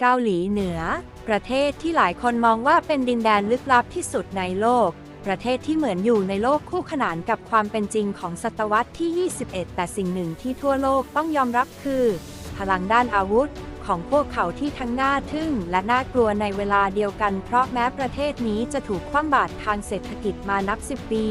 เกาหลีเหนือ ประเทศที่หลายคนมองว่าเป็นดินแดนลึกลับที่สุดในโลก ประเทศที่เหมือนอยู่ในโลกคู่ขนานกับความเป็นจริงของศตวรรษที่ 21 แต่สิ่งหนึ่งที่ทั่วโลกต้องยอมรับคือ พลังด้านอาวุธของพวกเขาที่ทั้งน่าทึ่งและน่ากลัวในเวลาเดียวกัน เพราะแม้ประเทศนี้จะถูกคว่ำบาตรทางเศรษฐกิจมานับสิบปี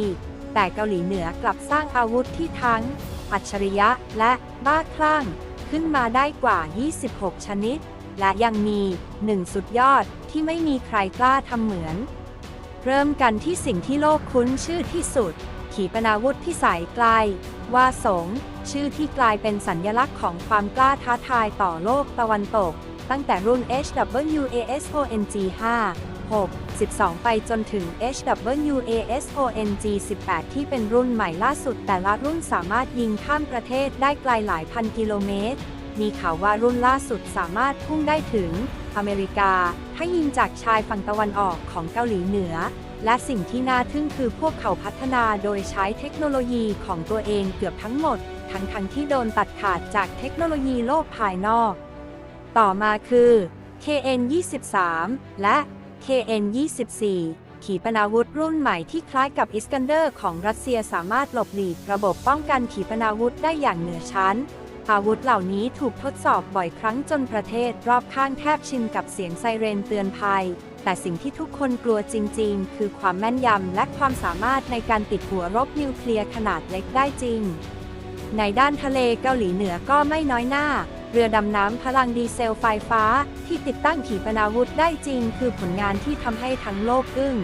แต่เกาหลีเหนือกลับสร้างอาวุธที่ทั้ง อัจฉริยะและบ้าคลั่ง ขึ้นมาได้กว่า 26 ชนิด และยังมีหนึ่งสุดยอดที่ไม่มีใครกล้าทำเหมือน เริ่มกันที่สิ่งที่โลกคุ้นชื่อที่สุด ขีปนาวุธพิสัยไกล ว่าสง ชื่อที่กลายเป็นสัญญลักษณ์ของความกล้าท้าทายต่อโลกตะวันตก ตั้งแต่รุ่น HWASONG 5 6 12 ไปจนถึง HWASONG 18 ที่เป็นรุ่นใหม่ล่าสุดแต่ละรุ่นสามารถยิงข้ามประเทศได้ไกลหลายพันกิโลเมตร มีข่าวว่ารุ่นล่าสุดสามารถพุ่งได้ถึงอเมริกา ถ้ายิงจากชายฝั่งตะวันออกของเกาหลีเหนือ และสิ่งที่น่าทึ่งคือพวกเขาพัฒนาโดยใช้เทคโนโลยีของตัวเองเกือบทั้งหมด ทั้งทั้งที่โดนตัดขาดจากเทคโนโลยีโลกภายนอก ต่อมาคือ KN 23 และ KN 24 ขีปนาวุธรุ่นใหม่ที่คล้ายกับอิสกันเดอร์ของรัสเซียสามารถหลบหลีกระบบป้องกันขีปนาวุธได้อย่างเหนือชั้น อาวุธเหล่านี้ถูกทดสอบบ่อยครั้งจนประเทศรอบข้างแทบชินกับเสียงไซเรนเตือนภัย แต่สิ่งที่ทุกคนกลัวจริง ๆ คือความแม่นยำและความสามารถในการติดหัวรบนิวเคลียร์ขนาดเล็กได้จริง ในด้านทะเลเกาหลีเหนือก็ไม่น้อยหน้า เรือดำน้ำพลังดีเซลไฟฟ้า ที่ติดตั้งขีปนาวุธได้จริง คือผลงานที่ทำให้ทั้งโลกอึ้ง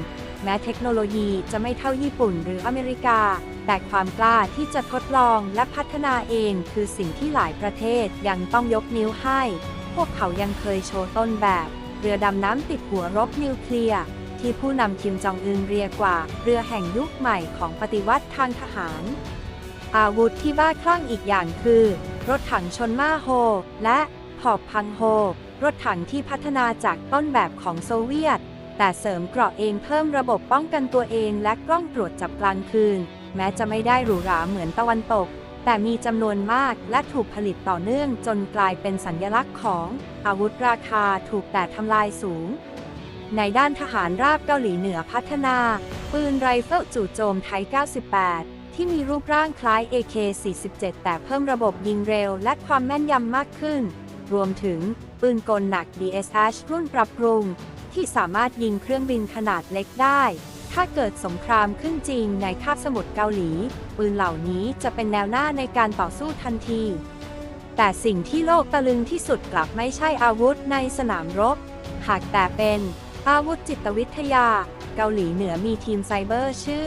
แม้เทคโนโลยีจะไม่เท่าญี่ปุ่นหรืออเมริกา แต่ความกล้าที่จะทดลองและพัฒนาเองคือสิ่งที่หลายประเทศยังต้องยกนิ้วให้ พวกเขายังเคยโชว์ต้นแบบ เรือดำน้ำติดหัวรบนิวเคลียร์ที่ผู้นำคิมจองอึนเรียกว่า เรือแห่งยุคใหม่ของปฏิวัติทางทหาร อาวุธที่บ้าคลั่งอีกอย่างคือ รถถังชนมาโฮ และหอบพังโฮ รถถังที่พัฒนาจากต้นแบบของโซเวียต แต่เสริมเกราะเองเพิ่มระบบป้องกันตัวเองและกล้องตรวจจับกลางคืน แม้จะไม่ได้หรูหราเหมือนตะวันตก แต่มีจำนวนมากและถูกผลิตต่อเนื่องจนกลายเป็นสัญลักษณ์ของ อาวุธราคาถูกแต่ทำลายสูง ในด้านทหารราบเกาหลีเหนือพัฒนา ปืนไรเฟิลจู่โจมไทย 98 ที่มีรูปร่างคล้าย AK-47 แต่เพิ่มระบบยิงเร็วและความแม่นยำมากขึ้น รวมถึงปืนกลหนัก DSH รุ่นปรับปรุง ที่สามารถยิงเครื่องบินขนาดเล็กได้ ถ้าเกิดสงครามขึ้นจริงในคาบสมุทรเกาหลี ปืนเหล่านี้จะเป็นแนวหน้าในการต่อสู้ทันที แต่สิ่งที่โลกตะลึงที่สุดกลับไม่ใช่อาวุธในสนามรบ หากแต่เป็นอาวุธจิตวิทยา เกาหลีเหนือมีทีมไซเบอร์ชื่อ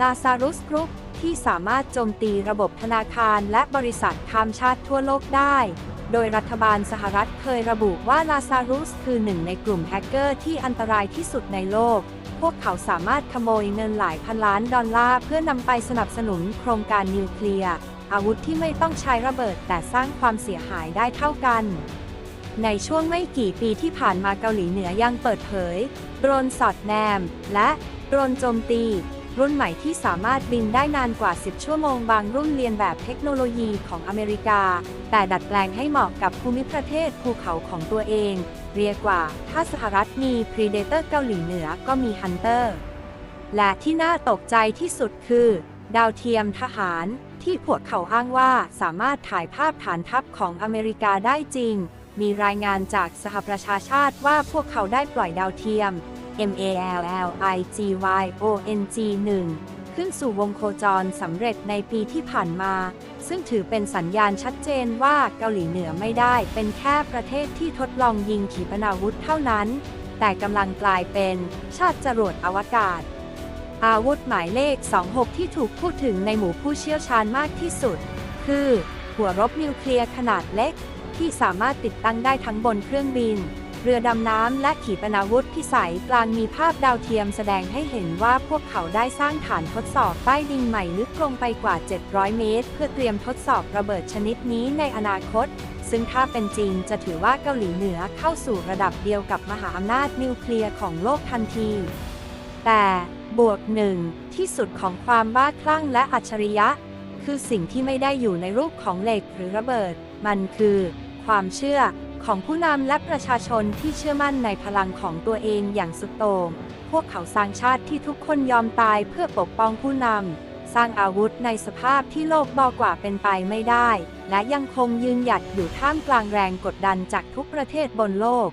Lazarus Group ที่สามารถโจมตีระบบธนาคารและบริษัทข้ามชาติทั่วโลกได้ โดยรัฐบาลสหรัฐเคยระบุว่า Lazarus คือหนึ่งในกลุ่มแฮกเกอร์ที่อันตรายที่สุดในโลก พวกเขาสามารถขโมยเงินหลายพันล้านดอลลาร์เพื่อนำไปสนับสนุนโครงการนิวเคลียร์ อาวุธที่ไม่ต้องใช้ระเบิดแต่สร้างความเสียหายได้เท่ากัน ในช่วงไม่กี่ปีที่ผ่านมาเกาหลีเหนือยังเปิดเผย โดรนสอดแนม และโดรนโจมตี รุ่นใหม่ที่สามารถบินได้นานกว่า 10 ชั่วโมงบางรุ่นเรียนแบบเทคโนโลยีของอเมริกา แต่ดัดแปลงให้เหมาะกับภูมิประเทศภูเขาของตัวเอง เรียกว่า ถ้าสหรัฐมี Predator เกาหลีเหนือก็มี Hunter และที่น่าตกใจที่สุดคือ ดาวเทียมทหารที่พวกเขาอ้างว่าสามารถถ่ายภาพฐานทัพของอเมริกาได้จริง มีรายงานจากสหประชาชาติว่าพวกเขาได้ปล่อยดาวเทียม MALLIGYONG 1ขึ้นสู่วงโคจรสำเร็จในปีที่ผ่านมา ซึ่งถือเป็นสัญญาณชัดเจนว่าเกาหลีเหนือไม่ได้เป็นแค่ประเทศที่ทดลองยิงขีปนาวุธเท่านั้น แต่กำลังกลายเป็นชาติจรวดอวกาศ อาวุธหมายเลข 26 ที่ถูกพูดถึงในหมู่ผู้เชี่ยวชาญมากที่สุด คือหัวรบนิวเคลียร์ขนาดเล็กที่สามารถติดตั้งได้ทั้งบนเครื่องบิน เรือดำน้ำและขีปนาวุธพิสัยกลางมีภาพดาวเทียมแสดงให้เห็นว่าพวกเขาได้สร้างฐานทดสอบใต้ดินใหม่ลึกลงไปกว่า 700 เมตร เพื่อเตรียมทดสอบระเบิดชนิดนี้ในอนาคต ซึ่งถ้าเป็นจริงจะถือว่าเกาหลีเหนือเข้าสู่ระดับเดียวกับมหาอำนาจนิวเคลียร์ของโลกทันที แต่บวกหนึ่งที่สุดของความบ้าคลั่งและอัจฉริยะ คือสิ่งที่ไม่ได้อยู่ในรูปของเหล็กหรือระเบิด มันคือ ความเชื่อ ของผู้นำและประชาชนที่เชื่อมั่นในพลังของตัวเองอย่างสุดโต่งพวกเขาสร้างชาติที่ทุกคนยอมตายเพื่อปกป้องผู้นำ สร้างอาวุธในสภาพที่โลกบอกว่าเป็นไปไม่ได้ และยังคงยืนหยัดอยู่ท่ามกลางแรงกดดันจากทุกประเทศบนโลก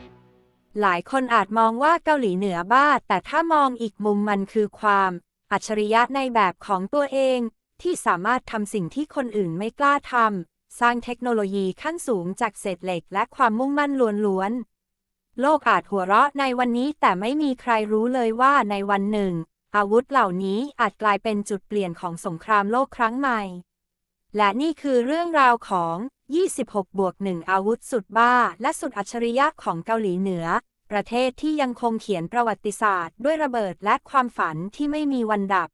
หลายคนอาจมองว่าเกาหลีเหนือบ้า แต่ถ้ามองอีกมุมมันคือความ อัจฉริยะในแบบของตัวเอง ที่สามารถทำสิ่งที่คนอื่นไม่กล้าทำ สร้างเทคโนโลยีขั้นสูงจากเศษเหล็กและความมุ่งมั่นล้วนๆ โลกอาจหัวเราะในวันนี้แต่ไม่มีใครรู้เลยว่าในวันหนึ่ง อาวุธเหล่านี้อาจกลายเป็นจุดเปลี่ยนของสงครามโลกครั้งใหม่ และนี่คือเรื่องราวของ 26 บวก 1 อาวุธสุดบ้า และสุดอัจฉริยะของเกาหลีเหนือ ประเทศที่ยังคงเขียนประวัติศาสตร์ ด้วยระเบิดและความฝันที่ไม่มีวันดับ